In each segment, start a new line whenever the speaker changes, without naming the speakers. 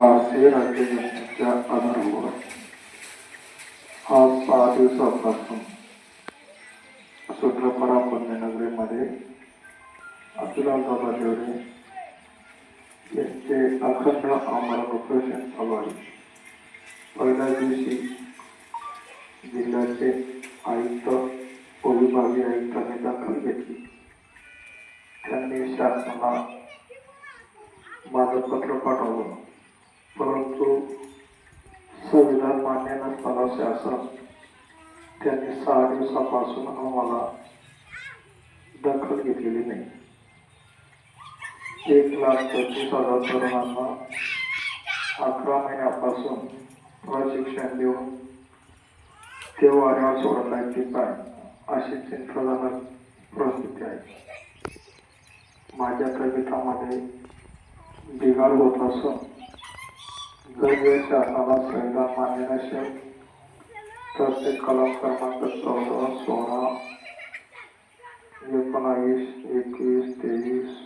राष्ट्रीय राज्यघटनेच्या आधारावर आज सहा दिवसापासून सूत्रपरा पुण्यनगरीमध्ये अतुलाल दादा देवरे यांचे अखंड आमरण उपोषण चालू आहे पहिल्या दिवशी जिल्ह्याचे आयुक्त उपविभागीय आयुक्तांनी दखल घेतली त्यांनी शासनाला माझं पत्र पाठवलं संविधान मान्य नसताना शासन त्यांनी सहा दिवसापासून आम्हाला दखल घेतलेली नाही. एक लाख पंचवीस हजार तरुणांना अकरा महिन्यापासून प्रशिक्षण देऊन ते वाऱ्यावर सोडला की काय अशी चिंताजनक परिस्थिती आहे. माझ्या कवितामध्ये बिघाड होत असून जर या शासनाला मान्य नसेल तर ते कलम क्रमांक चौदा सोळा एकोणावीस एकवीस तेवीस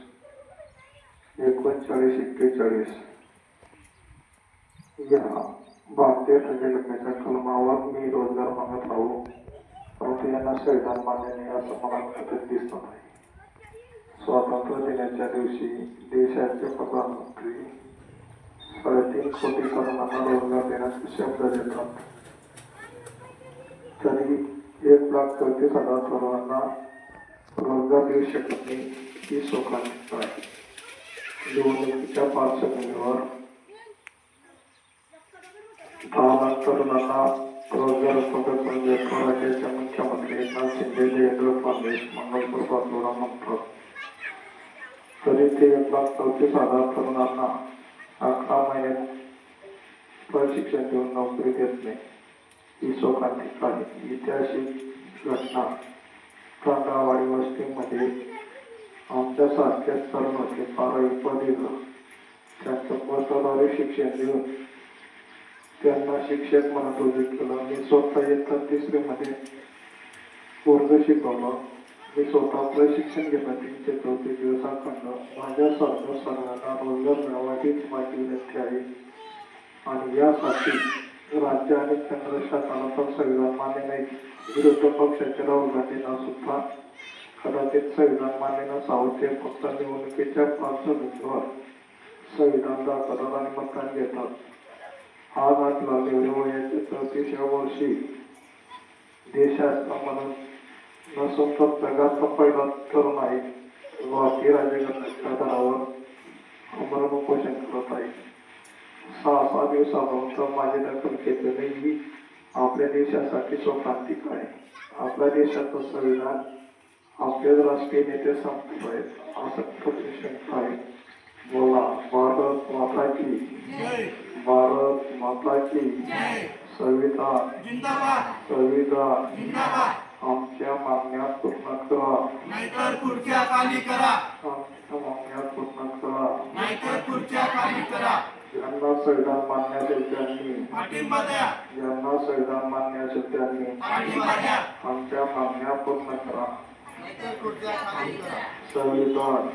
एकोणचाळीस एक्केचाळीस या भारतीय राज्यघटनेच्या कलमावर मी रोजगार मागत राहू परंतु यांना संविधान मान्य नाही असं मला कधीच दिसत नाही स्वातंत्र्य दिनाच्या दिवशी देशाचे प्रधानमंत्री साडेतीन कोटी तरुणांना रोजगार देण्याचे शब्द देतात तरी एक लाख चौतीस हजार सर्वांना रोजगार देऊ शकत नाही ही शोकांतिक आहे निवडणुकीच्या पार्श्वभूमीवर दहा लाख तरुणांना रोजगार उपक्रम करून देतो राज्याच्या मुख्यमंत्री एकनाथ शिंदे देवेंद्र फडणवीस मंगलपूर बाजूला म्हणतात तरी ते एक लाख चौतीस हजार तरुणांना महिन्यात प्रशिक्षण देऊन नोकरी देत नाही. ही शोकांतिक आहे ऐतिहासिक घटना. तांदळवाडी वस्तीमध्ये आमच्यासारखेच तरुण होते बारावी पदवीधर त्यांचं पोस्टाद्वारे शिक्षण देऊन त्यांना शिक्षक म्हणत उभे केलं मी स्वतः इयत्ता तिसरीमध्ये वर्ग शिकवलं. मी स्वतः शिक्षण घेतलं तीनशे चौतीस दिवसाखंड सर्व सर्वांना रोजगार मिळावा हीच माझी विनंती आहे. आणि यासाठी राज्य आणि केंद्र शासनाचा संविधान मान्य नाही. विरोध पक्षाचे राहुल गांधींना सुद्धा कदाचित संविधान मान्य नसावं. ते फक्त निवडणुकीच्या पार्श्वभूमीवर संविधान दाखवतात आणि मतदान घेतात. आज आपला एवढे वयाच्या चौतीसव्या वर्षी देशात म्हणून नसून तर जगाचा पहिला तरुण आहे भारतीय राज्यघटनेच्या आधारावर अमरण उपोषण करत आहे सहा सहा दिवसापासून माझी दखल घेतलेली ही आपल्या देशासाठी शोकांतिक आहे. आपल्या देशाचं संविधान आपले राष्ट्रीय नेते सांगतो आहेत. असं प्रतिशंका आहे बोला भारत माता की भारत माता की संविधान. संविधान. आमच्या मागण्या पूर्ण करा.
नाहीतर खुर्च्या खाली करा.
आमच्या मागण्या पूर्ण करा.
नाहीतर खुर्च्या खाली करा.
ज्यांना संविधान मान्य त्यांनी
पाठिंबा द्या.
ज्यांना संविधान मान्य त्यांनी
पाठिंबा द्या.
आमच्या मागण्या पूर्ण करा. संविधान.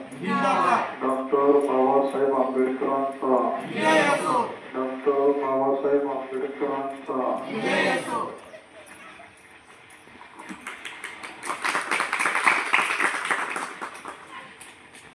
डॉक्टर बाबासाहेब आंबेडकरांचा. डॉक्टर बाबासाहेब आंबेडकरांचा.